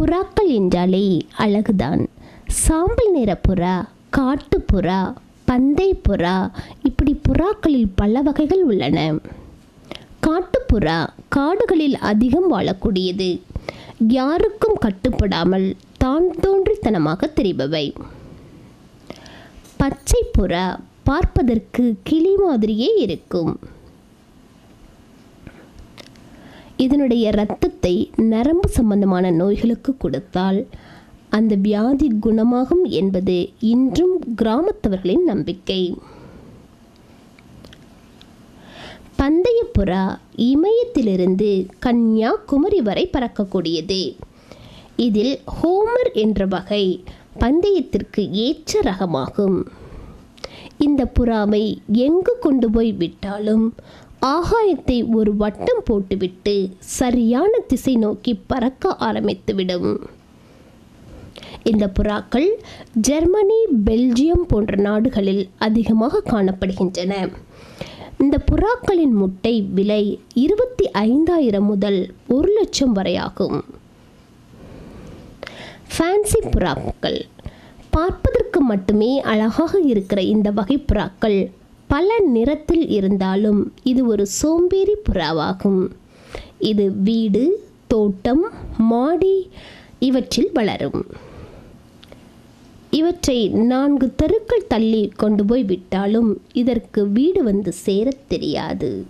புறாக்கள் என்றாலே அழகுதான். சாம்பல் நிற புறா காட்டுப்புறா பந்தை புறா இப்படி புறாக்களில் பல வகைகள் உள்ளன. காட்டுப்புறா காடுகளில் அதிகம் வாழக்கூடியது. யாருக்கும் கட்டுப்படாமல் தான் தோன்றித்தனமாக தெரிபவை. பச்சை புறா பார்ப்பதற்கு கிளி மாதிரியே இருக்கும். இதனுடைய இரத்தத்தை நரம்பு சம்பந்தமான நோய்களுக்கு கொடுத்தால் அந்த வியாதி குணமாகும் என்பது இன்றும் கிராமத்தவர்களின் நம்பிக்கை. பந்தய புறா இமயத்திலிருந்து கன்னியாகுமரி வரை பறக்கக்கூடியது. இதில் ஹோமர் என்ற வகை பந்தயத்திற்கு ஏற்ற ரகமாகும். இந்த புறாவை எங்கு கொண்டு போய் விட்டாலும் ஆகாயத்தை ஒரு வட்டம் போட்டுவிட்டு சரியான திசை நோக்கி பறக்க ஆரம்பித்துவிடும். இந்த புறாக்கள் ஜெர்மனி பெல்ஜியம் போன்ற நாடுகளில் அதிகமாக காணப்படுகின்றன. இந்த புறாக்களின் முட்டை விலை இருபத்தி ஐந்தாயிரம் முதல் ஒரு லட்சம் வரை ஆகும். ஃபேன்சி புறாக்கள் பார்ப்பதற்கு மட்டுமே அழகாக இருக்கிற இந்த வகை புறாக்கள் பல நிறத்தில் இருந்தாலும் இது ஒரு சோம்பேறி புறாவாகும். இது வீடு தோட்டம் மாடி இவற்றில் வளரும். இவற்றை நான்கு தெருக்கள் தள்ளி கொண்டு போய் விட்டாலும் இதற்கு வீடு வந்து சேரத் தெரியாது.